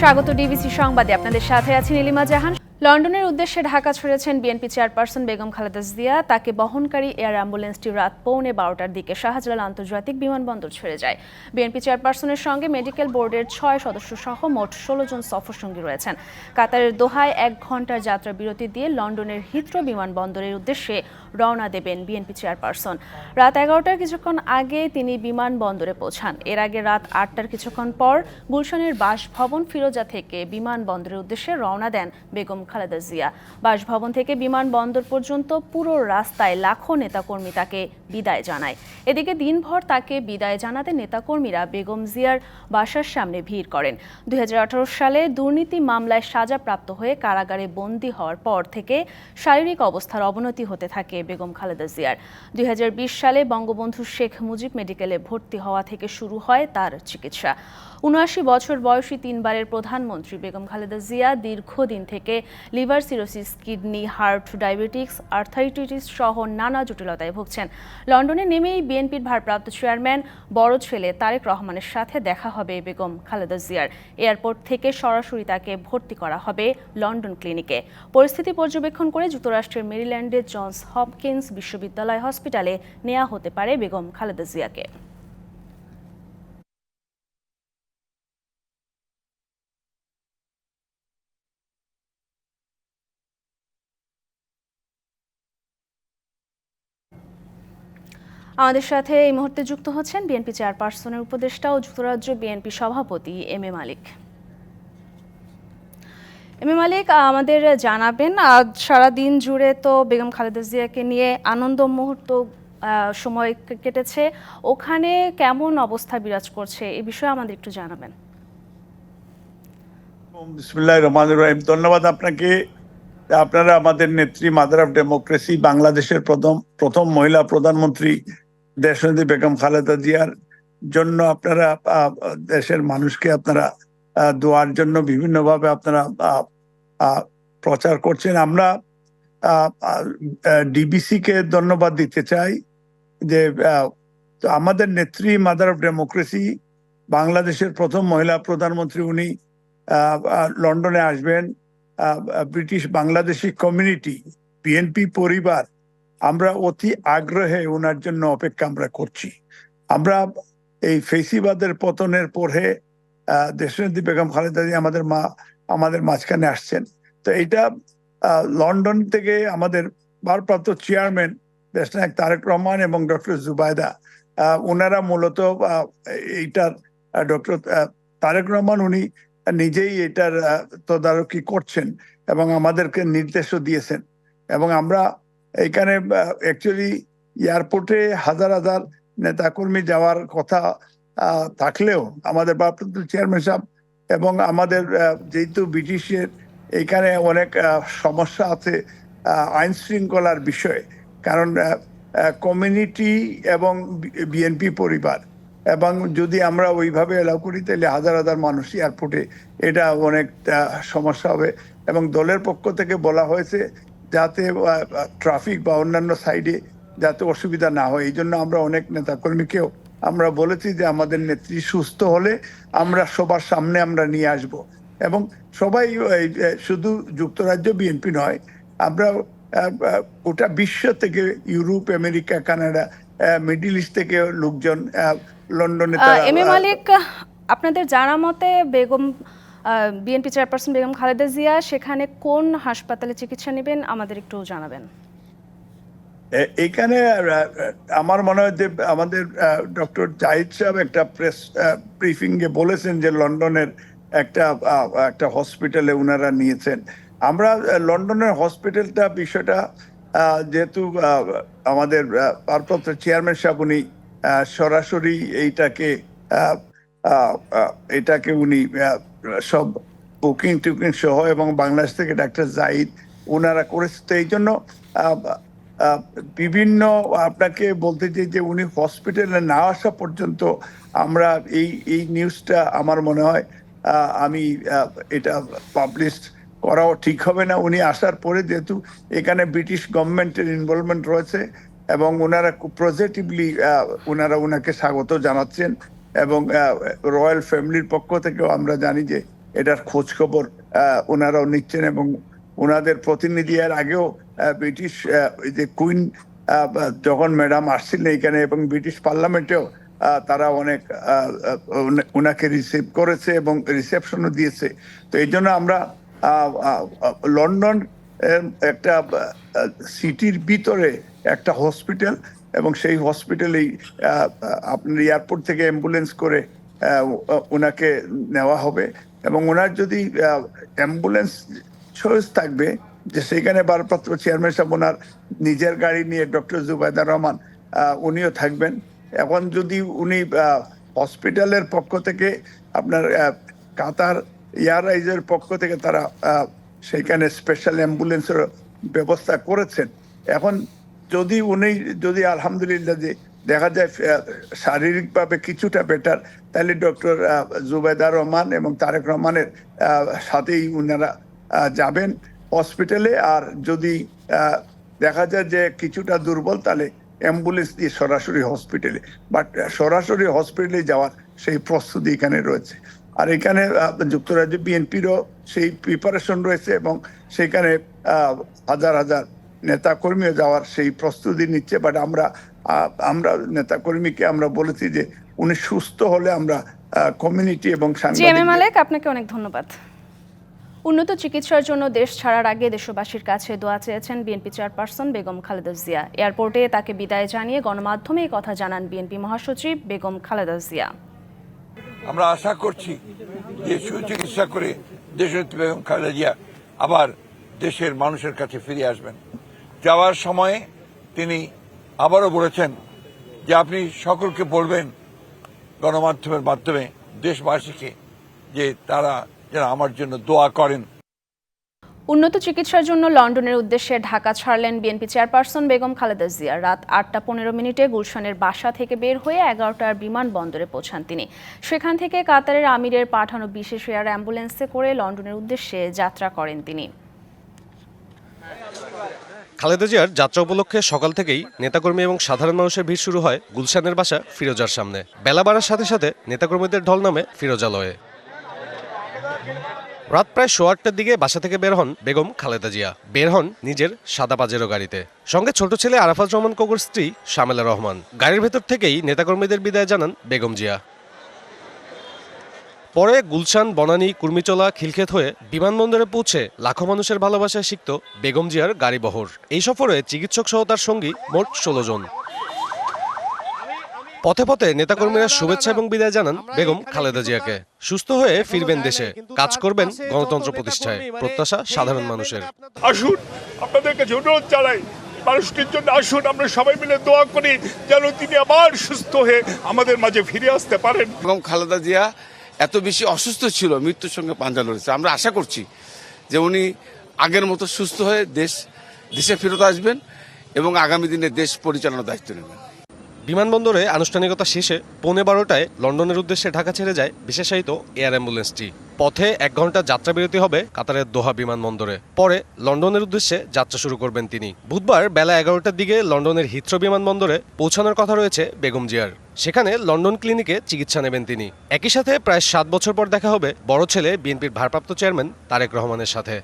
স্বাগত ডিবিসি সংবাদে। আপনাদের সাথে আছি নীলিমা জাহান। লন্ডনের উদ্দেশ্যে ঢাকা ছড়েছেন বিএনপি চেয়ারপারসন বেগম খালেদা জিয়া। তাকে বহনকারী এয়ার অ্যাম্বুলেন্সটি রাত পৌনে বারোটার দিকে শাহজালাল আন্তর্জাতিক বিমানবন্দর ছেড়ে যায়। বিএনপি চেয়ারপারসনের সঙ্গে মেডিকেল বোর্ডের ছয় সদস্য সহ মোট ষোলো জন সফরসঙ্গী রয়েছেন। কাতারের দোহায় এক ঘণ্টার যাত্রা বিরতি দিয়ে লন্ডনের হিথ্রো বিমানবন্দরের উদ্দেশ্যে রওনা দেবেন বিএনপি চেয়ারপারসন। রাত এগারোটার কিছুক্ষণ আগে তিনি বিমানবন্দরে পৌঁছান। এর আগে রাত আটটার কিছুক্ষণ পর গুলশানের বাসভবন ফিরোজা থেকে বিমানবন্দরের উদ্দেশ্যে রওনা দেন বেগম খালেদা জিয়া। বাসভবন থেকে বিমানবন্দর পর্যন্ত পুরো রাস্তায় লাখো নেতাকর্মী তাকে বিদায় জানায়। এদিকে দিনভর তাকে বিদায় জানাতে নেতাকর্মীরা বেগম জিয়ার বাসার সামনে ভিড় করেন। দুই হাজার আঠারো সালে দুর্নীতি মামলায় সাজাপ্রাপ্ত হয়ে কারাগারে বন্দী হওয়ার পর থেকে শারীরিক অবস্থার অবনতি হতে থাকে বেগম খালেদা জিয়ার। দুই হাজার বিশ সালে বঙ্গবন্ধু শেখ মুজিব মেডিকেলে ভর্তি হওয়া থেকে শুরু হয় তার চিকিৎসা। উনআশি বছর বয়সী তিনবারের প্রধানমন্ত্রী বেগম খালেদা জিয়া দীর্ঘদিন থেকে liver cirrhosis, kidney, heart, diabetics arthritis সহ নানা জটিলতায় ভুগছেন। লন্ডনে নেমেই বিএনপির ভারপ্রাপ্ত চেয়ারম্যান বড় ছেলে তারেক রহমানের সাথে দেখা হবে বেগম খালেদা জিয়ার। এয়ারপোর্ট থেকে সরাসরি তাকে ভর্তি করা হবে লন্ডন ক্লিনিকে। পরিস্থিতি পর্যবেক্ষণ করে যুক্তরাষ্ট্রের মেরিল্যান্ডের জনস হপকিন্স বিশ্ববিদ্যালয় হসপিটালে নেওয়া হতে পারে বেগম খালেদা জিয়াকে। আমাদের সাথে এই মুহূর্তে যুক্ত হচ্ছেন বিএনপি চেয়ারপারসনের উপদেষ্টা ও যুক্তরাজ্য বিএনপি সভাপতি M A Malik. M A মালিক আমাদের জানাবেন, আজ সারাদিন জুড়ে তো বেগম খালেদা জিয়াকে নিয়ে আনন্দ মুহূর্ত সময় কেটেছে। ওখানে কেমন অবস্থা বিরাজ করছে এ বিষয়ে আমাদের একটু জানাবেন। বিসমুল্লাহ রহমান রহিম। ধন্যবাদ আপনাকে। আপনারা আমাদের নেত্রী মাদার অফ ডেমোক্রেসি বাংলাদেশের প্রথম প্রথম মহিলা প্রধানমন্ত্রী দেশনেত্রী বেগম খালেদা জিয়ার জন্য আপনারা দেশের মানুষকে আপনারা দোয়ার জন্য বিভিন্নভাবে আপনারা প্রচার করছেন। আমরা ডিবিসি কে ধন্যবাদ দিতে চাই যে আমাদের নেত্রী মাদার অফ ডেমোক্রেসি, বাংলাদেশের প্রথম মহিলা প্রধানমন্ত্রী উনি লন্ডনে আসবেন। ব্রিটিশ বাংলাদেশি কমিউনিটি, বিএনপি পরিবার আমরা অতি আগ্রহে ওনার জন্য অপেক্ষা আমরা করছি। আমরা এই ফেসিবাদের পতনের পরে দেশনেত্রী বেগম খালেদা আমাদের মা, আমাদের মাঝখানে আসছেন। তো এটা লন্ডন থেকে আমাদের ভারপ্রাপ্ত চেয়ারম্যান দেশনায়ক তারেক রহমান এবং ডক্টর জুবায়দা ওনারা মূলত এইটার ডক্টর তারেক রহমান উনি নিজেই এটার তদারকি করছেন এবং আমাদেরকে নির্দেশও দিয়েছেন। এবং আমরা এখানে অ্যাকচুয়ালি এয়ারপোর্টে হাজার হাজার নেতাকর্মী যাওয়ার কথা থাকলেও আমাদের ভারপ্রাপ্ত চেয়ারম্যান সাহেব এবং আমাদের যেহেতু ব্রিটিশের এখানে অনেক সমস্যা আছে আইন শৃঙ্খলার বিষয়ে। কারণ কমিউনিটি এবং বিএনপি পরিবার এবং যদি আমরা ওইভাবে এলাও করি, তাহলে হাজার হাজার মানুষ এয়ারপোর্টে এটা অনেক সমস্যা হবে এবং দলের পক্ষ থেকে বলা হয়েছে যাতে ট্রাফিক বা অন্যান্য সাইডে যাতে অসুবিধা না হয়। এই জন্য আমরা অনেক নেতাকর্মীকেও আমরা বলেছি যে আমাদের নেত্রী সুস্থ হলে আমরা সবার সামনে আমরা নিয়ে আসব। এবং সবাই শুধু যুক্তরাজ্য বিএনপি নয় আমরা গোটা বিশ্ব থেকে Europe America Canada middle east থেকে লোকজন লন্ডনে এম এ মালিক আপনাদের জানা মতে বেগম বিএনপি চেয়ারপারসন বেগম খালেদা জিয়া, সেখানে কোন হাসপাতালে চিকিৎসা নেবেন আমাদের একটু জানাবেন। এখানে আমার মনে হয় যে আমাদের ডক্টর জাহিদ সাহেব একটা প্রেস ব্রিফিং এ বলেছেন যে লন্ডনের একটা একটা হসপিটালে ওনারা নিয়েছেন। আমরা লন্ডনের হসপিটালটা বিষয়টা যেহেতু আমাদের ভারপ্রাপ্ত চেয়ারম্যান সাহেব উনি সরাসরি এইটাকে এটাকে উনি সব বুকিং টুকিং সহ এবং বাংলাদেশ থেকে ডাক্তার জাহিদ ওনারা করেছে। তো এই জন্য বিভিন্ন আপনাকে বলতে চাই যে উনি হসপিটালে না আসা পর্যন্ত আমরা এই এই নিউজটা আমার মনে হয় আমি এটা পাবলিশ করাও ঠিক হবে না। উনি আসার পরে যেহেতু এখানে ব্রিটিশ গভর্নমেন্টের ইনভলভমেন্ট রয়েছে এবং ওনারা খুব পজিটিভলি ওনারা ওনাকে স্বাগত জানাচ্ছেন। এবং রয়্যাল ফ্যামিলির পক্ষ থেকেও আমরা জানি যে এটার খোঁজ খবর ওনারাও নিচ্ছেন এবং ওনাদের প্রতিনিধি এর আগেও ব্রিটিশ যে কুইন যখন ম্যাডাম আসছিলেন এখানে এবং ব্রিটিশ পার্লামেন্টেও তারা অনেক উনাকে রিসিভ করেছে এবং রিসেপশনও দিয়েছে। তো এই জন্য আমরা লন্ডন একটা সিটির ভিতরে একটা হসপিটাল এবং সেই হসপিটালেই আপনার এয়ারপোর্ট থেকে অ্যাম্বুলেন্স করে ওনাকে নেওয়া হবে। এবং ওনার যদি অ্যাম্বুলেন্স চয়েস থাকবে, যে সেখানে ভারপ্রাপ্ত চেয়ারম্যান সাহেব, ওনার নিজের গাড়ি নিয়ে ডক্টর জুবাইদার রহমান উনিও থাকবেন। এখন যদি উনি হসপিটালের পক্ষ থেকে আপনার কাতার এয়ারলাইন্সের পক্ষ থেকে তারা সেইখানে স্পেশাল অ্যাম্বুলেন্সের ব্যবস্থা করেছেন, এখন যদি উনি যদি আলহামদুলিল্লাহ যে দেখা যায় শারীরিকভাবে কিছুটা বেটার তাহলে ডক্টর জুবেদার রহমান এবং তারেক রহমানের সাথেই আহ, যাবেন হসপিটালে আর যদি দেখা যায় যে কিছুটা দুর্বল তাহলে অ্যাম্বুলেন্স দিয়ে সরাসরি হসপিটালে বাট সরাসরি হসপিটালে যাওয়ার সেই প্রস্তুতি এখানে রয়েছে। আর এখানে যুক্তরাজ্য বিএনপিরও সেই প্রিপারেশন রয়েছে এবং সেখানে হাজার হাজার নেতা কর্মীও যাওয়ার সেই প্রস্তুতি নিচ্ছে বাট আমরা আমরা নেতা কর্মীকে আমরা বলেছি যে উনি সুস্থ হলে আমরা কমিউনিটি এবং জি এম এ সাংবাদিক মালেক আপনাকে অনেক ধন্যবাদ। উন্নত চিকিৎসার জন্য দেশ ছাড়ার আগে দেশবাসীর কাছে দোয়া চেয়েছেন বিএনপি চেয়ারপারসন বেগম খালেদা জিয়া। এয়ারপোর্টে তাকে বিদায় জানিয়ে গণমাধ্যমে এই কথা জানান বিএনপি মহাসচিব বেগম খালেদা জিয়া। আমরা আশা করছি যে সুচিকিৎসা করে দেশনেত্রী বেগম খালেদা জিয়া আবার দেশের মানুষের কাছে ফিরে আসবেন। যাওয়ার সময়ে তিনি আবারও বলেছেন যে আপনি সকলকে বলবেন গণমাধ্যমের মাধ্যমে, দেশবাসীকে, যে তারা যেন আমার জন্য দোয়া করেন। উন্নত চিকিৎসার জন্য লন্ডনের উদ্দেশ্যে ঢাকা ছাড়লেন বিএনপি চেয়ারপারসন বেগম খালেদা জিয়া। রাত আটটা পনেরো মিনিটে গুলশানের বাসা থেকে বের হয়ে এগারোটার বিমানবন্দরে পৌঁছান তিনি। সেখান থেকে কাতারের আমিরের পাঠানো বিশেষ এয়ার অ্যাম্বুলেন্সে করে লন্ডনের উদ্দেশ্যে যাত্রা করেন তিনি। খালেদা জিয়ার যাত্রা উপলক্ষে সকাল থেকেই নেতাকর্মী এবং সাধারণ মানুষের ভিড় শুরু হয় গুলশানের বাসা ফিরোজার সামনে। বেলা বাড়ার সাথে সাথে নেতাকর্মীদের ঢল নামে ফিরোজালয়ে। রাত প্রায় সোয়া আটটার দিকে বাসা থেকে বের হন বেগম খালেদা জিয়া। বের হন নিজের সাদা পাজেরো গাড়িতে। সঙ্গে ছোট ছেলে আরাফাত রহমান কোকর স্ত্রী শামেলা রহমান। গাড়ির ভেতর থেকেই নেতাকর্মীদের বিদায় জানান বেগম জিয়া। পরে গুলশান বনানী কুর্মিচলা খিলক্ষেত হয়ে বিমানবন্দরে পৌঁছে লাখো মানুষের ভালোবাসায় সিক্ত বেগম জিয়ার গাড়ি বহর। এই সফরে চিকিৎসক সহ তার সঙ্গী মোট ষোলো জন। পথে পথে নেতাকর্মীরা শুভেচ্ছা এবং বিদায় জানান বেগম খালেদা জিয়াকে। সুস্থ হয়ে ফিরবেন দেশে। কাজ করবেন গণতন্ত্র প্রতিষ্ঠায়। প্রত্যাশা সাধারণ মানুষের। আসুন আপনাদের কাছে অনুরোধ জানাই মানুষটির জন্য আসুন আমরা সবাই মিলে দোয়া করি যেন তিনি আবার সুস্থ হয়ে আমাদের মাঝে ফিরে আসতে পারেন। বেগম খালেদা জিয়া এত বেশি অসুস্থ ছিল, মৃত্যুর সঙ্গে পাঞ্জা লড়েছে। আমরা আশা করছি যে উনি আগের মতো সুস্থ হয়ে দেশ, দেশে ফেরত আসবেন এবং আগামী দিনে দেশ পরিচালনার দায়িত্ব নেবেন। বিমানবন্দরে আনুষ্ঠানিকতা শেষে পৌনে বারোটায় লন্ডনের উদ্দেশ্যে ঢাকা ছেড়ে যায় বিশেষায়িত এয়ার অ্যাম্বুলেন্সটি। পথে এক ঘণ্টা যাত্রা বিরতি হবে কাতারের দোহা বিমানবন্দরে। পরে লন্ডনের উদ্দেশ্যে যাত্রা শুরু করবেন তিনি। বুধবার বেলা এগারোটার দিকে লন্ডনের হিথ্রো বিমানবন্দরে পৌঁছানোর কথা রয়েছে বেগম জিয়ার। সেখানে লন্ডন ক্লিনিকে চিকিৎসা নেবেন তিনি। একই সাথে প্রায় সাত বছর পর দেখা হবে বড় ছেলে বিএনপির ভারপ্রাপ্ত চেয়ারম্যান তারেক রহমানের সাথে।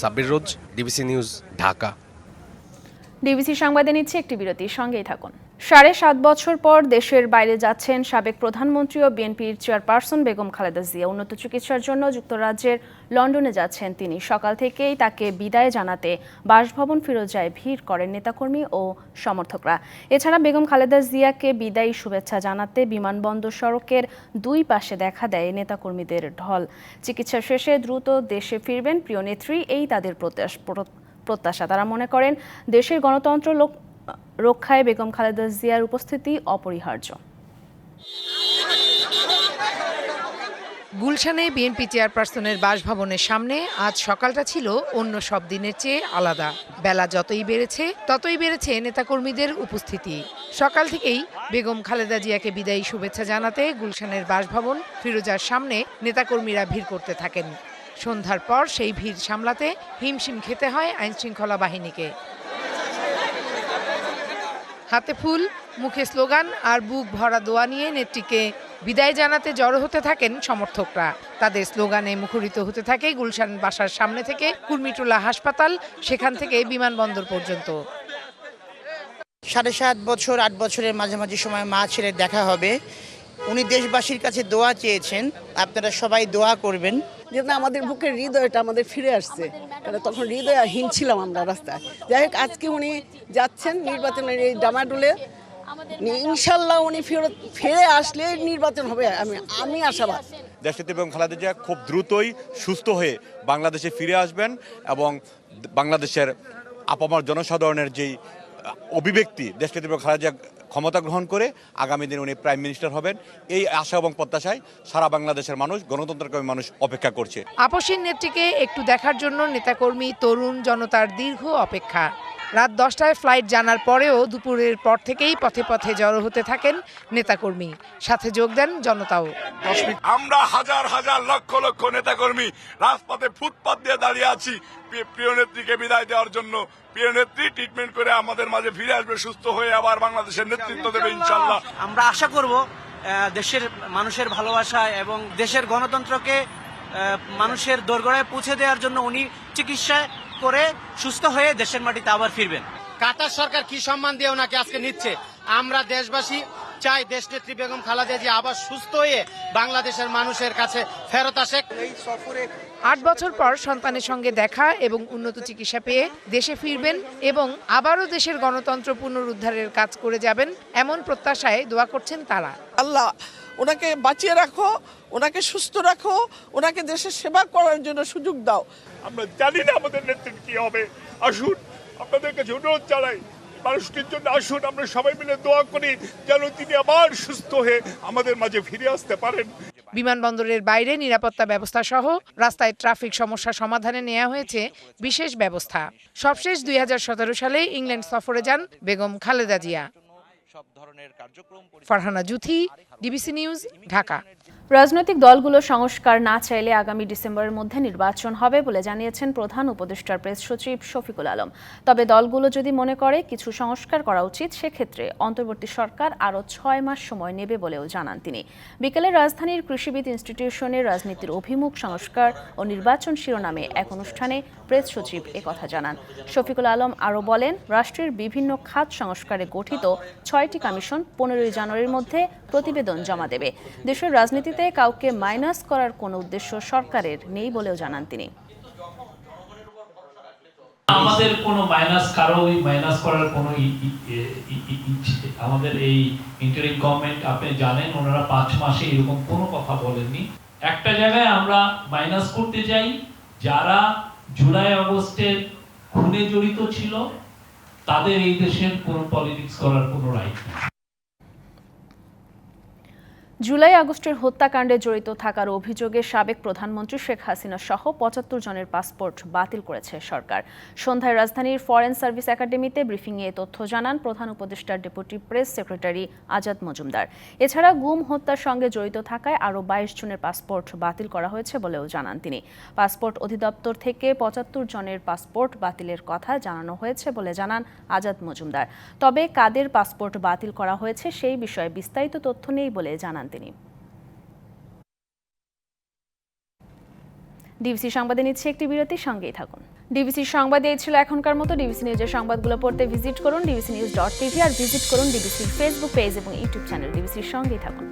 Sabbir Roz, DBC news, Dhaka. DBC সংবাদে নিচ্ছে একটি বিরতির সঙ্গেই থাকুন। সাড়ে সাত বছর পর দেশের বাইরে যাচ্ছেন সাবেক প্রধানমন্ত্রী ও বিএনপির চেয়ারপারসন বেগম খালেদা জিয়া। উন্নত চিকিৎসার জন্য যুক্তরাজ্যের লন্ডনে যাচ্ছেন তিনি। সকাল থেকেই তাকে বিদায় জানাতে বাসভবন ফিরোজায় ভিড় করেন নেতাকর্মী ও সমর্থকরা। এছাড়া বেগম খালেদা জিয়াকে বিদায়ী শুভেচ্ছা জানাতে বিমানবন্দর সড়কের দুই পাশে দেখা দেয় নেতাকর্মীদের ঢল। চিকিৎসা শেষে দ্রুত দেশে ফিরবেন প্রিয় নেত্রী। এই তাদের প্রত্যাশ প্রত্যাশা। তারা মনে করেন, দেশের গণতন্ত্র রক্ষায় বেগম খালেদা জিয়ার উপস্থিতি অপরিহার্য। গুলশানে বিএনপি চেয়ারপারসনের বাসভবনের সামনে আজ সকালটা ছিল অন্য সব দিনের চেয়ে আলাদা। বেলা যতই বেড়েছে, ততই বেড়েছে নেতাকর্মীদের উপস্থিতি। সকাল থেকেই বেগম খালেদা জিয়াকে বিদায়ী শুভেচ্ছা জানাতে গুলশানের বাসভবন, ফিরোজার সামনে নেতাকর্মীরা ভিড় করতে থাকেন। সন্ধ্যার পর সেই ভিড় সামলাতে হিমশিম খেতে হয় আইনশৃঙ্খলা বাহিনীকে। হাতে ফুল, মুখে স্লোগান আর বুক ভরা দোয়া নিয়ে নেত্রীকে বিদায় জানাতে জড়ো হতে থাকেন সমর্থকরা। তাদের স্লোগানে মুখরিত হতে থাকে গুলশান বাসার সামনে থেকে কুর্মিটোলা হাসপাতাল, সেখান থেকে বিমানবন্দর পর্যন্ত। সাড়ে সাত বছর, আট বছরের মাঝামাঝি সময় মা ছেলের দেখা হবে। উনি দেশবাসীর কাছে দোয়া চেয়েছেন আপনারা সবাই দোয়া করবেন। যেন আমাদের বুকের হৃদয়টা আমাদের ফিরে আসছে। কারণ তখন হৃদয়হীন ছিলাম আমরা রাস্তায়। যাই হোক আজকে উনি যাচ্ছেন নির্বাচনের এই ডামাডুলে। ইনশাল্লাহ উনি ফেরত ফিরে আসলে নির্বাচন হবে। আমি আমি আশাবাদ। দেশনেত্রী এবং খালেদা জিয়া খুব দ্রুতই সুস্থ হয়ে বাংলাদেশে ফিরে আসবেন এবং বাংলাদেশের আপামর জনসাধারণের যেই অভিব্যক্তি দেশনেত্রী এবং খালেদা জিয়া ক্ষমতা গ্রহণ করে আগামী দিনে উনি প্রাইম মিনিস্টার হবেন। এই আশা এবং প্রত্যাশায় সারা বাংলাদেশের মানুষ গণতন্ত্রকামী মানুষ অপেক্ষা করছে। আপসীন নেত্রীকে একটু দেখার জন্য নেতাকর্মী তরুণ জনতার দীর্ঘ অপেক্ষা। রাত দশটায় ফ্লাইট জানার পরেও দুপুরের পর থেকেই পথে পথে জড়ো হতে থাকেন নেতাকর্মী। সাথে যোগ দেন জনতাও। আমরা হাজার হাজার লক্ষ লক্ষ নেতাকর্মী রাজপথে ফুটপাত দিয়ে দাঁড়িয়ে আছি। প্রিয়- প্রিয় নেত্রীকে বিদায় দেওয়ার জন্য প্রিয় নেত্রী ট্রিটমেন্ট করে আমাদের মাঝে ফিরে আসবে সুস্থ হয়ে আবার বাংলাদেশের নেতৃত্ব দেবে ইনশাল্লাহ আমরা আশা করব দেশের মানুষের ভালোবাসা এবং দেশের গণতন্ত্রকে মানুষের দোরগোড়ায় পৌঁছে দেওয়ার জন্য উনি চিকিৎসা করে সুস্থ হয়ে দেশের মাটিতে আবার ফিরবেন। কাতার সরকার কি সম্মান দিয়ে ওনাকে আজকে নিচ্ছে? আমরা দেশবাসী চাই দেশনেত্রী বেগম খালেদা জিয়া আবার সুস্থ হয়ে বাংলাদেশের মানুষের কাছে ফেরত আসে এই সফরে আট বছর পর সন্তানের সঙ্গে দেখা এবং উন্নত চিকিৎসা পেয়ে দেশে ফিরবেন এবং আবারও দেশের গণতন্ত্র পুনরুদ্ধারের কাজ করে যাবেন এমন প্রত্যাশায় দোয়া করছেন তারা। আল্লাহ ওনাকে বাঁচিয়ে রাখো ওনাকে সুস্থ রাখো ওনাকে দেশের সেবা করার জন্য সুযোগ দাও। আমরা জানি না আমাদের নেতৃত্ব কি হবে। আসুন আপনাদের কাছে অনুরোধ জানাই। মানুষটির জন্য আসুন আমরা সবাই মিলে দোয়া করি যেন তিনি আবার সুস্থ হয়ে আমাদের মাঝে ফিরে আসতে পারেন। বিমানবন্দরের বাইরে নিরাপত্তা ব্যবস্থা সহ রাস্তায় ট্রাফিক সমস্যা সমাধানে নেওয়া হয়েছে বিশেষ ব্যবস্থা। সবশেষ দুই হাজার সতেরো সালে ইংল্যান্ড সফরে যান Begum Khaleda Zia. Farhana Juthi DBC news Dhaka. রাজনৈতিক দলগুলো সংস্কার না চাইলে আগামী ডিসেম্বরের মধ্যে নির্বাচন হবে বলে জানিয়েছেন প্রধান উপদেষ্টার প্রেস সচিব শফিকুল আলম। তবে দলগুলো যদি মনে করে কিছু সংস্কার করা উচিত, সেক্ষেত্রে অন্তর্বর্তী সরকার আরও ছয় মাস সময় নেবে বলেও জানান তিনি। বিকেলে রাজধানীর কৃষিবিদ ইনস্টিটিউশনের রাজনীতির অভিমুখ, সংস্কার ও নির্বাচন শিরোনামে এক অনুষ্ঠানে প্রেস সচিব একথা জানান। শফিকুল আলম আরও বলেন, রাষ্ট্রের বিভিন্ন খাত সংস্কারে গঠিত ছয়টি কমিশন পনেরোই জানুয়ারির মধ্যে প্রতিবেদন জমা দেবে। দেশের রাজনীতিতে কাউকে মাইনাস করার কোনো উদ্দেশ্য সরকারের নেই বলেও জানান তিনি। আমাদের কোনো মাইনাস কারও ওই মাইনাস করার কোনো আমাদের এই ইন্টারিম গভর্নমেন্ট আপনি জানেন, ওনারা পাঁচ মাসে এরকম কোনো কথা বলেননি। একটা জায়গায় আমরা মাইনাস করতে যাই, যারা জুলাই আগস্টের খুনে জড়িত ছিল, তাদের এই দেশের কোনো পলিটিক্স করার কোনো রাইট নেই। জুলাই আগস্টের হত্যাকাণ্ডে জড়িত থাকার অভিযোগে সাবেক প্রধানমন্ত্রী শেখ হাসিনা সহ পঁচাত্তর জনের পাসপোর্ট বাতিল করেছে সরকার। সন্ধ্যায় রাজধানীর ফরেন সার্ভিস একাডেমিতে ব্রিফিংয়ে এ তথ্য জানান প্রধান উপদেষ্টার deputy press secretary Azad Majumdar. এছাড়া গুম হত্যার সঙ্গে জড়িত থাকায় আরও বাইশ জনের পাসপোর্ট বাতিল করা হয়েছে বলেও জানান তিনি। পাসপোর্ট অধিদপ্তর থেকে পঁচাত্তর জনের পাসপোর্ট বাতিলের কথা জানানো হয়েছে বলে জানান আজাদ মজুমদার। তবে কাদের পাসপোর্ট বাতিল করা হয়েছে সেই বিষয়ে বিস্তারিত তথ্য নেই বলে জানান তিনি। ডিবিসি সংবাদে নিচ্ছে একটি বিরতির সঙ্গেই থাকুন। ডিবিসি সংবাদ এই ছিল এখনকার মতো। ডিবিসি নিউজের সংবাদগুলো পড়তে ভিজিট করুন। ডিবিসি নিউজ ডট টিভি আর ভিজিট করুন ডিবিসির ফেসবুক পেজ এবং ইউটিউব চ্যানেল ডিবিসির সঙ্গেই থাকুন।